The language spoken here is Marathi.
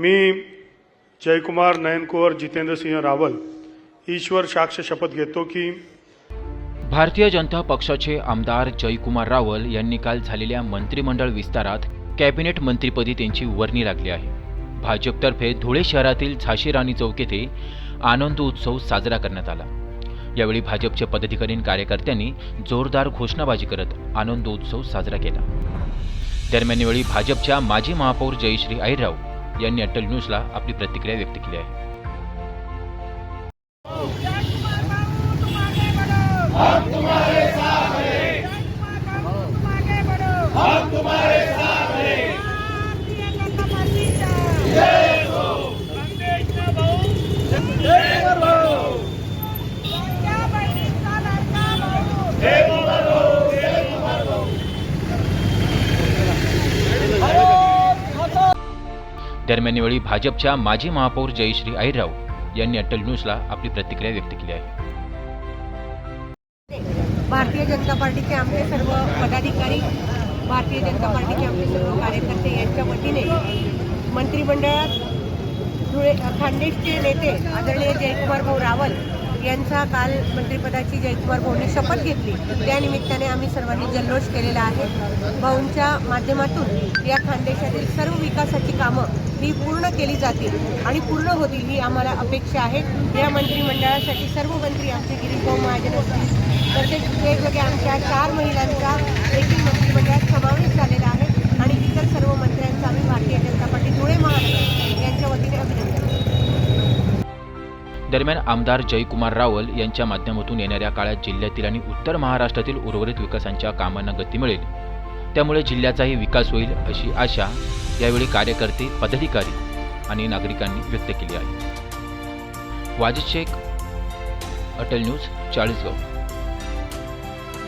मी जयकुमार नयनकुवर जितेंद्रसिंह रावल ईश्वर साक्ष शपथ घेतो की भारतीय जनता पक्षाचे आमदार जयकुमार रावल यांनी काल झालेल्या मंत्रिमंडळ विस्तारात कॅबिनेट मंत्रीपदी त्यांची वर्णी लागली आहे. भाजपतर्फे धुळे शहरातील झाशी राणी चौक येथे आनंद उत्सव साजरा करण्यात आला. यावेळी भाजपचे पदाधिकारी कार्यकर्त्यांनी जोरदार घोषणाबाजी करत आनंद उत्सव साजरा केला. दरम्यान यावेळी भाजपच्या माजी महापौर जयश्री आईराव यांनी अटल न्यूजला आपली प्रतिक्रिया व्यक्त केली आहे. दरम्यान यावेळी भाजपच्या माजी महापौर जयश्री आहिरराव यांनी अटल न्यूजला आपली प्रतिक्रिया व्यक्त केली आहे. भारतीय जनता पार्टीचे आमचे सर्व पदाधिकारी भारतीय जनता पार्टीचे आमचे सर्व कार्यकर्ते यांच्या वतीने मंत्रिमंडळात धुळे खानदेशचे नेते आदरणीय जयकुमार भाऊ रावल यांचा काल मंत्रिपदाची जयकुमार भाऊंनी शपथ घेतली. त्यानिमित्ताने आम्ही सर्वांनी जल्लोष केलेला आहे. भाऊंच्या माध्यमातून या खानदेशातील सर्व विकासाची कामं ही पूर्ण केली जातील आणि पूर्ण होतील ही आम्हाला अपेक्षा आहे. या मंत्रिमंडळासाठी सर्व मंत्री आमचे गिरीभाऊ महाजन असतील. तसेच वेगवेगळ्या आमच्या चार महिलांचा देखील मंत्रिमंडळात समावेश झालेला आहे. आणि इतर सर्व मंत्र्यांचा आम्ही भारतीय जनता पार्टी धुळे महाराष्ट्र यांच्या वतीने अभिनंदन दरम्यान आमदार जयकुमार रावल यांच्या माध्यमातून येणाऱ्या काळात जिल्ह्यातील आणि उत्तर महाराष्ट्रातील उर्वरित विकासांच्या कामांना गती मिळेल. त्यामुळे जिल्ह्याचाही विकास होईल अशी आशा यावेळी कार्यकर्ते पदाधिकारी आणि नागरिकांनी व्यक्त केली आहे. वाजिद शेख अटल न्यूज चाळीसगाव.